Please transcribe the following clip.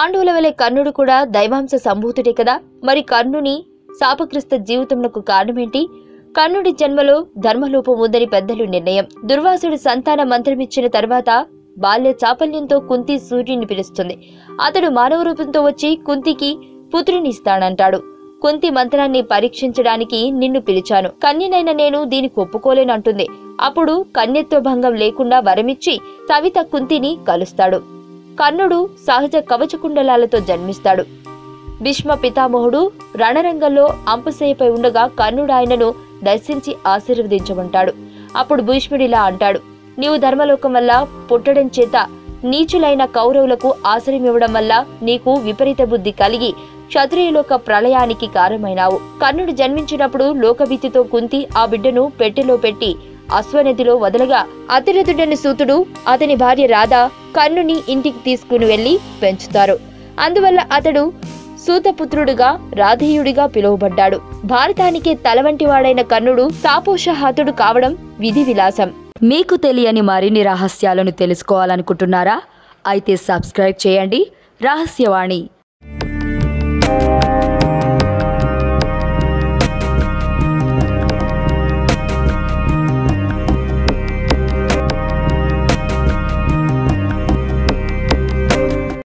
పాండవుల వలె కర్ణుడు కూడా దైవాంశ సంభూతుడే కదా? మరి కర్ణుని శాపగ్రస్త జీవితమునకు కారణమేంటి? కర్ణుడి జన్మలో ధర్మలోపం ఉందని పెద్దలు నిర్ణయం. దుర్వాసుడు సంతాన మంత్రమిచ్చిన తర్వాత బాల్య చాపల్యంతో కుంతి సూర్యుని పిలుస్తుంది. అతడు మానవ రూపంతో వచ్చి కుంతికి పుత్రునిస్తాడంటాడు కుంతి మంత్రాన్ని పరీక్షించడానికి నిన్ను పిలిచాను. కన్యనైన నేను దీనికి ఒప్పుకోలేనంటుంది. అప్పుడు కన్యత్వ భంగం లేకుండా వరమిచ్చి సవిత కుంతిని కలుస్తాడు. కర్ణుడు సహజ కవచకుండలాలతో జన్మిస్తాడు. భీష్మ పితామహుడు రణరంగంలో అంపశయ్యపై ఉండగా కర్ణుడు ఆయనను దర్శించి ఆశీర్వదించమంటాడు. అప్పుడు భీష్ముడిలా అంటాడు నీవు ధర్మలోకం వల్ల పుట్టడం చేత నీచులైన కౌరవులకు ఆశ్రయమివ్వడం వల్ల నీకు విపరీత బుద్ధి కలిగి క్షత్రియులోక ప్రళయానికి కారణమైనావు కర్ణుడు జన్మించినప్పుడు లోకభీతితో కుంతి ఆ బిడ్డను పెట్టెలో పెట్టి అశ్వనదిలో వదలగా అతిరథుడని సూతుడు అతని భార్య రాధ కర్ణుని ఇంటికి తీసుకుని వెళ్ళి పెంచుతారు. అందువల్ల అతడు సూతపుత్రుడుగా రాధేయుడిగా పిలువబడ్డాడు. భారతానికే తలవంటివాడైన కర్ణుడు తాపోషహాతుడు కావడం విధి విలాసం. మీకు తెలియని మరిన్ని రహస్యాలను తెలుసుకోవాలనుకుంటున్నారా? అయితే సబ్స్క్రైబ్ చేయండి. రహస్యవాణి.